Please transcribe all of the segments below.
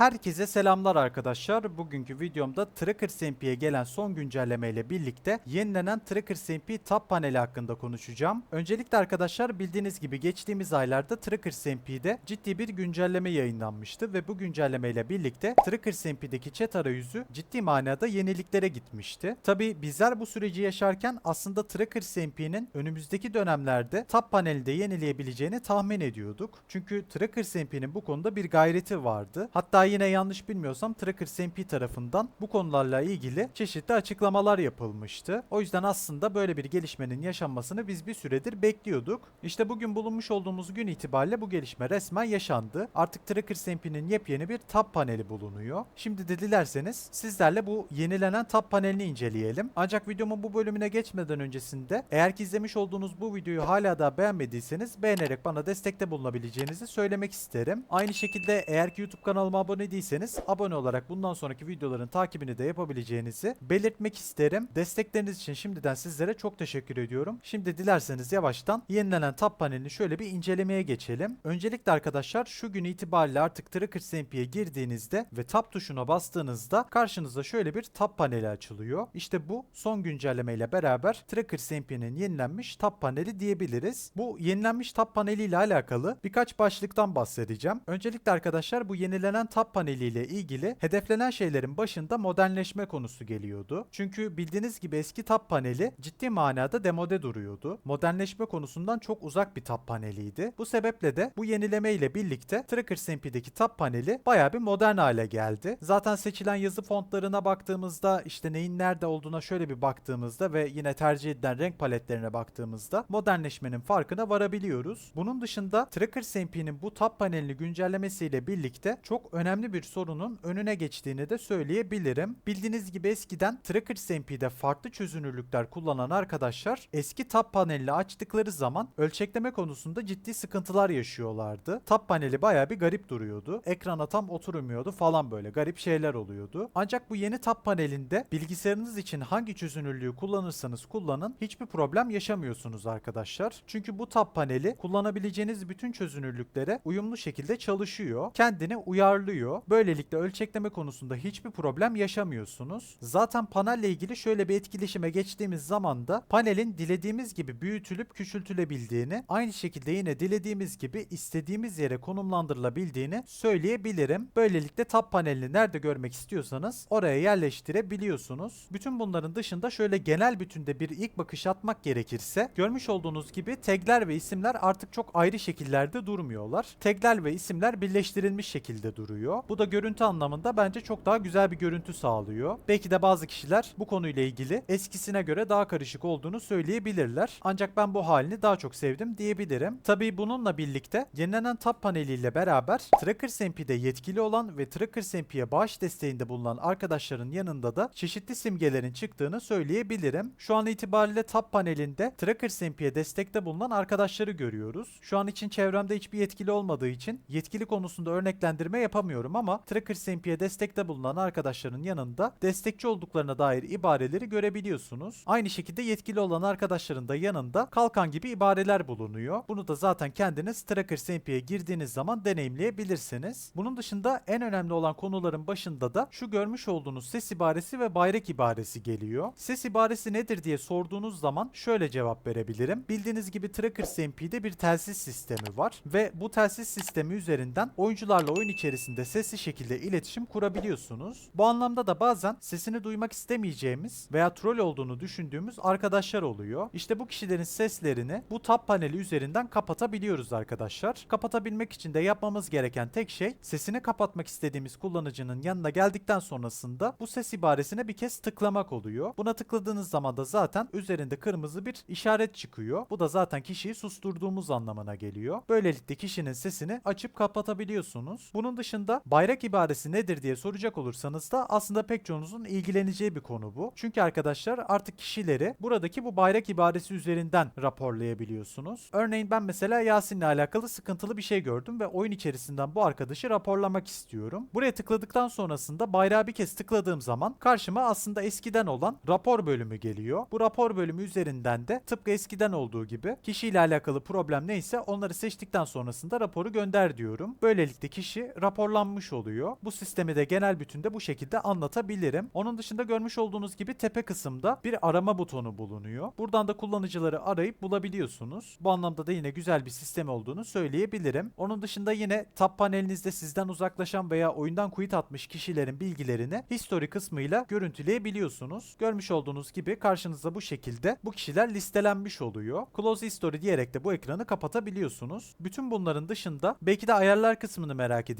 Herkese selamlar arkadaşlar. Bugünkü videomda Tracker SMP'ye gelen son güncelleme ile birlikte yenilenen Tracker SMP Tab paneli hakkında konuşacağım. Öncelikle arkadaşlar bildiğiniz gibi geçtiğimiz aylarda Tracker SMP'de ciddi bir güncelleme yayınlanmıştı ve bu güncelleme ile birlikte Tracker SMP'deki chat arayüzü ciddi manada yeniliklere gitmişti. Tabi bizler bu süreci yaşarken aslında Tracker SMP'nin önümüzdeki dönemlerde Tab panelinde yenileyebileceğini tahmin ediyorduk. Çünkü Tracker SMP'nin bu konuda bir gayreti vardı. Hatta yine yanlış bilmiyorsam Tracker SMP tarafından bu konularla ilgili çeşitli açıklamalar yapılmıştı. O yüzden aslında böyle bir gelişmenin yaşanmasını biz bir süredir bekliyorduk. İşte bugün bulunmuş olduğumuz gün itibariyle bu gelişme resmen yaşandı. Artık Tracker SMP'nin yepyeni bir tab paneli bulunuyor. Şimdi de dilerseniz sizlerle bu yenilenen tab panelini inceleyelim. Ancak videomun bu bölümüne geçmeden öncesinde eğer ki izlemiş olduğunuz bu videoyu hala da beğenmediyseniz beğenerek bana destekte bulunabileceğinizi söylemek isterim. Aynı şekilde eğer ki YouTube kanalıma abone değilseniz abone olarak bundan sonraki videoların takibini de yapabileceğinizi belirtmek isterim. Destekleriniz için şimdiden sizlere çok teşekkür ediyorum. Şimdi dilerseniz yavaştan yenilenen tab panelini şöyle bir incelemeye geçelim. Öncelikle arkadaşlar şu gün itibariyle artık Tracker SMP'ye girdiğinizde ve tab tuşuna bastığınızda karşınıza şöyle bir tab paneli açılıyor. İşte bu son güncelleme ile beraber Tracker SMP'nin yenilenmiş tab paneli diyebiliriz. Bu yenilenmiş tab paneli ile alakalı birkaç başlıktan bahsedeceğim. Öncelikle arkadaşlar bu yenilenen tab paneli ile ilgili hedeflenen şeylerin başında modernleşme konusu geliyordu. Çünkü bildiğiniz gibi eski tab paneli ciddi manada demode duruyordu. Modernleşme konusundan çok uzak bir tab paneliydi. Bu sebeple de bu yenileme ile birlikte Tracker SMP'deki tab paneli bayağı bir modern hale geldi. Zaten seçilen yazı fontlarına baktığımızda işte neyin nerede olduğuna şöyle bir baktığımızda ve yine tercih edilen renk paletlerine baktığımızda modernleşmenin farkına varabiliyoruz. Bunun dışında Tracker SMP'nin bu tab panelini güncellemesiyle birlikte çok önemli bir sorunun önüne geçtiğini de söyleyebilirim. Bildiğiniz gibi eskiden Tracker SMP'de farklı çözünürlükler kullanan arkadaşlar eski tab panelini açtıkları zaman ölçekleme konusunda ciddi sıkıntılar yaşıyorlardı. Tab paneli bayağı bir garip duruyordu. Ekrana tam oturmuyordu falan böyle garip şeyler oluyordu. Ancak bu yeni tab panelinde bilgisayarınız için hangi çözünürlüğü kullanırsanız kullanın hiçbir problem yaşamıyorsunuz arkadaşlar. Çünkü bu tab paneli kullanabileceğiniz bütün çözünürlüklere uyumlu şekilde çalışıyor. Kendini uyarlıyor. Böylelikle ölçekleme konusunda hiçbir problem yaşamıyorsunuz. Zaten panelle ilgili şöyle bir etkileşime geçtiğimiz zaman da panelin dilediğimiz gibi büyütülüp küçültülebildiğini, aynı şekilde yine dilediğimiz gibi istediğimiz yere konumlandırılabildiğini söyleyebilirim. Böylelikle tab panelini nerede görmek istiyorsanız oraya yerleştirebiliyorsunuz. Bütün bunların dışında şöyle genel bütünde bir ilk bakış atmak gerekirse görmüş olduğunuz gibi tagler ve isimler artık çok ayrı şekillerde durmuyorlar. Tagler ve isimler birleştirilmiş şekilde duruyor. Bu da görüntü anlamında bence çok daha güzel bir görüntü sağlıyor. Belki de bazı kişiler bu konuyla ilgili eskisine göre daha karışık olduğunu söyleyebilirler. Ancak ben bu halini daha çok sevdim diyebilirim. Tabii bununla birlikte yenilenen tab paneliyle beraber Tracker SMP'de yetkili olan ve Tracker SMP'ye bağış desteğinde bulunan arkadaşların yanında da çeşitli simgelerin çıktığını söyleyebilirim. Şu an itibariyle tab panelinde Tracker SMP'ye destekte bulunan arkadaşları görüyoruz. Şu an için çevremde hiçbir yetkili olmadığı için yetkili konusunda örneklendirme yapamıyorum ama Tracker SMP'ye destekte bulunan arkadaşların yanında destekçi olduklarına dair ibareleri görebiliyorsunuz. Aynı şekilde yetkili olan arkadaşların da yanında kalkan gibi ibareler bulunuyor. Bunu da zaten kendiniz Tracker SMP'ye girdiğiniz zaman deneyimleyebilirsiniz. Bunun dışında en önemli olan konuların başında da şu görmüş olduğunuz ses ibaresi ve bayrak ibaresi geliyor. Ses ibaresi nedir diye sorduğunuz zaman şöyle cevap verebilirim. Bildiğiniz gibi Tracker SMP'de bir telsiz sistemi var ve bu telsiz sistemi üzerinden oyuncularla oyun içerisinde sesli şekilde iletişim kurabiliyorsunuz. Bu anlamda da bazen sesini duymak istemeyeceğimiz veya troll olduğunu düşündüğümüz arkadaşlar oluyor. İşte bu kişilerin seslerini bu tab paneli üzerinden kapatabiliyoruz arkadaşlar. Kapatabilmek için de yapmamız gereken tek şey sesini kapatmak istediğimiz kullanıcının yanına geldikten sonrasında bu ses ibaresine bir kez tıklamak oluyor. Buna tıkladığınız zaman da zaten üzerinde kırmızı bir işaret çıkıyor. Bu da zaten kişiyi susturduğumuz anlamına geliyor. Böylelikle kişinin sesini açıp kapatabiliyorsunuz. Bunun dışında bayrak ibaresi nedir diye soracak olursanız da aslında pek çoğunuzun ilgileneceği bir konu bu. Çünkü arkadaşlar artık kişileri buradaki bu bayrak ibaresi üzerinden raporlayabiliyorsunuz. Örneğin ben mesela Yasin'le alakalı sıkıntılı bir şey gördüm ve oyun içerisinden bu arkadaşı raporlamak istiyorum. Buraya tıkladıktan sonrasında bayrağı bir kez tıkladığım zaman karşıma aslında eskiden olan rapor bölümü geliyor. Bu rapor bölümü üzerinden de tıpkı eskiden olduğu gibi kişiyle alakalı problem neyse onları seçtikten sonrasında raporu gönder diyorum. Böylelikle kişi raporlanmış uyarlanmış oluyor. Bu sistemi de genel bütünde bu şekilde anlatabilirim. Onun dışında görmüş olduğunuz gibi tepe kısımda bir arama butonu bulunuyor. Buradan da kullanıcıları arayıp bulabiliyorsunuz. Bu anlamda da yine güzel bir sistem olduğunu söyleyebilirim. Onun dışında yine tab panelinizde sizden uzaklaşan veya oyundan quit atmış kişilerin bilgilerini history kısmıyla görüntüleyebiliyorsunuz. Görmüş olduğunuz gibi karşınızda bu şekilde bu kişiler listelenmiş oluyor. Close history diyerek de bu ekranı kapatabiliyorsunuz. Bütün bunların dışında belki de ayarlar kısmını merak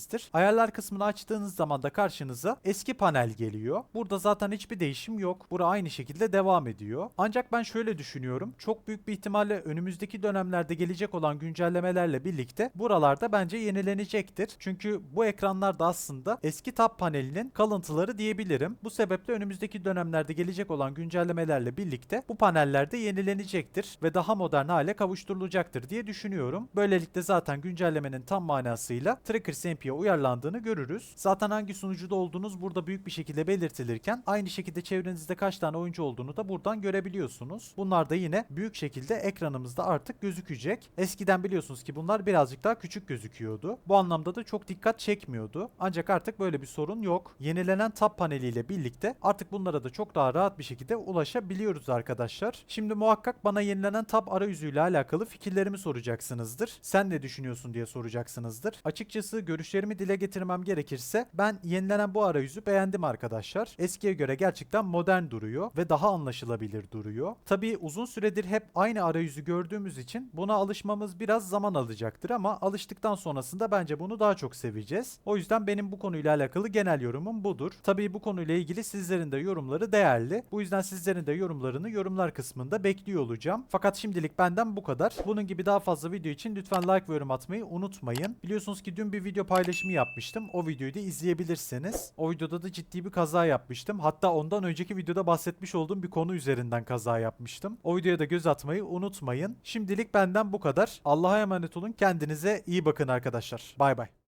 edeceksinizdir. Ayarlar kısmını açtığınız zaman da karşınıza eski panel geliyor. Burada zaten hiçbir değişim yok. Bura aynı şekilde devam ediyor. Ancak ben şöyle düşünüyorum. Çok büyük bir ihtimalle önümüzdeki dönemlerde gelecek olan güncellemelerle birlikte buralarda bence yenilenecektir. Çünkü bu ekranlar da aslında eski tab panelinin kalıntıları diyebilirim. Bu sebeple önümüzdeki dönemlerde gelecek olan güncellemelerle birlikte bu paneller de yenilenecektir ve daha modern hale kavuşturulacaktır diye düşünüyorum. Böylelikle zaten güncellemenin tam manasıyla Tracker SMP'ye uyarlandığını görürüz. Zaten hangi sunucuda olduğunuz burada büyük bir şekilde belirtilirken aynı şekilde çevrenizde kaç tane oyuncu olduğunu da buradan görebiliyorsunuz. Bunlar da yine büyük şekilde ekranımızda artık gözükecek. Eskiden biliyorsunuz ki bunlar birazcık daha küçük gözüküyordu. Bu anlamda da çok dikkat çekmiyordu. Ancak artık böyle bir sorun yok. Yenilenen tab paneliyle birlikte artık bunlara da çok daha rahat bir şekilde ulaşabiliyoruz arkadaşlar. Şimdi muhakkak bana yenilenen tab arayüzüyle alakalı fikirlerimi soracaksınızdır. Sen ne düşünüyorsun diye soracaksınızdır. Açıkçası görüşlerimi dile getirmem gerekirse ben yenilenen bu arayüzü beğendim arkadaşlar. Eskiye göre gerçekten modern duruyor ve daha anlaşılabilir duruyor. Tabii uzun süredir hep aynı arayüzü gördüğümüz için buna alışmamız biraz zaman alacaktır ama alıştıktan sonrasında bence bunu daha çok seveceğiz. O yüzden benim bu konuyla alakalı genel yorumum budur. Tabii bu konuyla ilgili sizlerin de yorumları değerli. Bu yüzden sizlerin de yorumlarını yorumlar kısmında bekliyor olacağım. Fakat şimdilik benden bu kadar. Bunun gibi daha fazla video için lütfen like ve yorum atmayı unutmayın. Biliyorsunuz ki dün bir video paylaşımı yapmıştım. O videoyu da izleyebilirsiniz. O videoda da ciddi bir kaza yapmıştım. Hatta ondan önceki videoda bahsetmiş olduğum bir konu üzerinden kaza yapmıştım. O videoya da göz atmayı unutmayın. Şimdilik benden bu kadar. Allah'a emanet olun. Kendinize iyi bakın arkadaşlar. Bay bay.